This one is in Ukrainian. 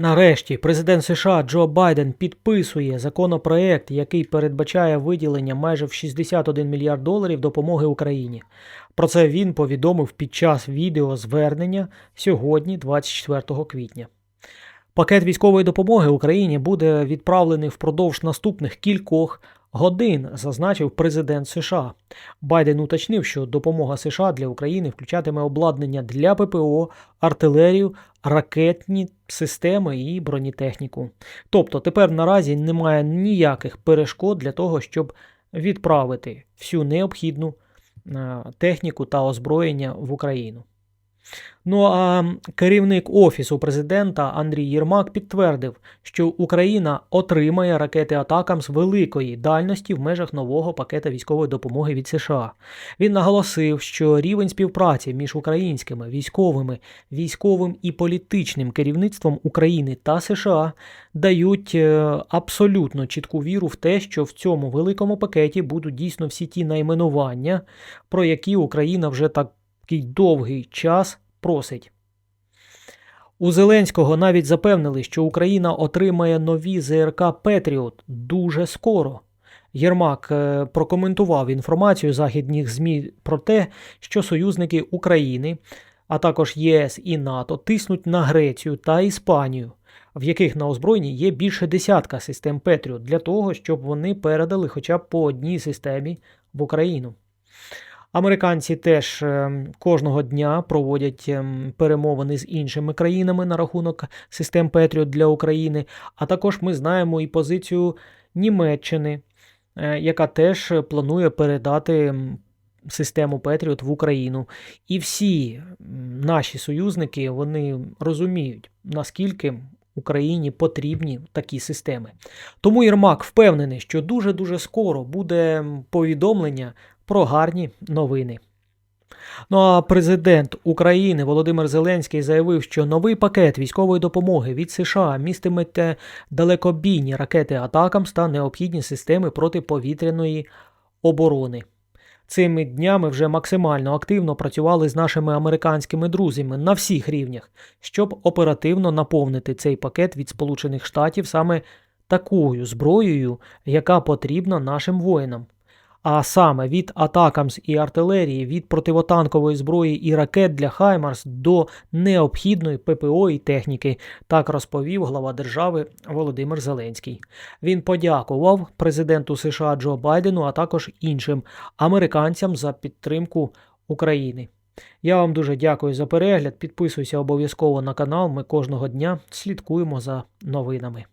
Нарешті президент США Джо Байден підписує законопроект, який передбачає виділення майже в 61 мільярд доларів допомоги Україні. Про це він повідомив під час відеозвернення сьогодні, 24 квітня. Пакет військової допомоги Україні буде відправлений впродовж наступних кількох годин, зазначив президент США. Байден уточнив, що допомога США для України включатиме обладнання для ППО, артилерію, ракетні системи і бронетехніку. Тобто тепер наразі немає ніяких перешкод для того, щоб відправити всю необхідну е, техніку та озброєння в Україну. Ну а керівник Офісу президента Андрій Єрмак підтвердив, що Україна отримає ракети Атакам з великої дальності в межах нового пакета військової допомоги від США. Він наголосив, що рівень співпраці між українськими військовими, військовим і політичним керівництвом України та США дають е, абсолютно чітку віру в те, що в цьому великому пакеті будуть дійсно всі ті найменування, про які Україна вже так такий довгий час просить. У Зеленського навіть запевнили, що Україна отримає нові ЗРК Петріот дуже скоро. Єрмак е, прокоментував інформацію західних ЗМІ про те, що союзники України, а також ЄС і НАТО тиснуть на Грецію та Іспанію, в яких на озброєнні є більше десятка систем Петріот, для того, щоб вони передали хоча б по одній системі в Україну. Американці теж е, кожного дня проводять е, перемовини з іншими країнами на рахунок систем Петріот для України. А також ми знаємо і позицію Німеччини, е, яка теж планує передати систему Петріот в Україну. І всі наші союзники вони розуміють, наскільки. Україні потрібні такі системи. Тому Єрмак впевнений, що дуже-дуже скоро буде повідомлення про гарні новини. Ну а президент України Володимир Зеленський заявив, що новий пакет військової допомоги від США містиме далекобійні ракети Атакамс та необхідні системи протиповітряної оборони. Цими днями вже максимально активно працювали з нашими американськими друзями на всіх рівнях, щоб оперативно наповнити цей пакет від Сполучених Штатів саме такою зброєю, яка потрібна нашим воїнам а саме від атакамс і артилерії, від противотанкової зброї і ракет для Хаймарс до необхідної ППО і техніки, так розповів глава держави Володимир Зеленський. Він подякував президенту США Джо Байдену, а також іншим американцям за підтримку України. Я вам дуже дякую за перегляд. Підписуйся обов'язково на канал. Ми кожного дня слідкуємо за новинами.